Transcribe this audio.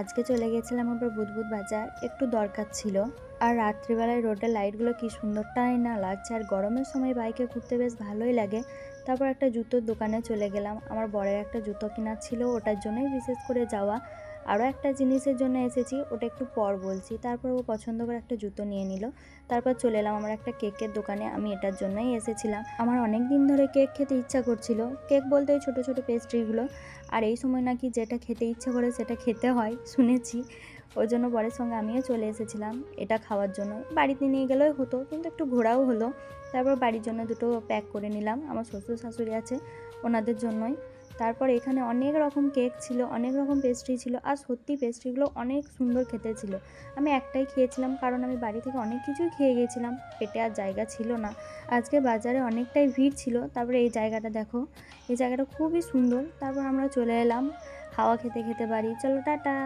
আজকে চলে গেছিলাম আবার বুধবুধ বাজার, একটু দরকার ছিল। আর রাত্রিবেলায় রোডের লাইটগুলো কি সুন্দরটাই না লাগছে, আর গরমের সময় বাইকে ঘুরতে বেশ ভালোই লাগে। তারপর একটা জুতোর দোকানে চলে গেলাম, আমার বরের একটা জুতো কেনার ছিল, ওটার জন্যই বিশেষ করে যাওয়া। আরও একটা জিনিসের জন্য এসেছি, ওটা একটু পর বলছি। তারপর ও পছন্দ করে একটা জুতো নিয়ে নিল। তারপর চলে এলাম আমার একটা কেকের দোকানে, আমি এটার জন্যই এসেছিলাম। আমার অনেক দিন ধরে কেক খেতে ইচ্ছা করছিল। কেক বলতে ওই ছোটো ছোটো পেস্ট্রিগুলো আর এই সময় নাকি যেটা খেতে ইচ্ছা করে সেটা খেতে হয়, শুনেছি। ওই জন্য বরের সঙ্গে আমিও চলে এসেছিলাম এটা খাওয়ার জন্য। বাড়িতে নিয়ে গেলেও হতো, কিন্তু একটু ঘোরাও হলো। তারপর বাড়ির জন্য দুটো প্যাক করে নিলাম। আমার শ্বশুর শাশুড়ি আছে, ওনাদের জন্যই। তারপর এখানে অনেক রকম কেক ছিল, অনেক রকম পেস্ট্রি ছিল আর সত্যি পেস্ট্রিগুলো অনেক সুন্দর খেতে ছিল। আমি একটাই খেয়েছিলাম কারণ আমি বাড়ি থেকে অনেক কিছুই খেয়ে গেছিলাম, পেটে আর জায়গা ছিল না। আজকে বাজারে অনেকটাই ভিড় ছিল, তারপরে এই জায়গাটা দেখো, এই জায়গাটা খুবই সুন্দর। তারপর আমরা চলে এলাম হাওয়া খেতে খেতে বাড়ি। চলো, টাটা!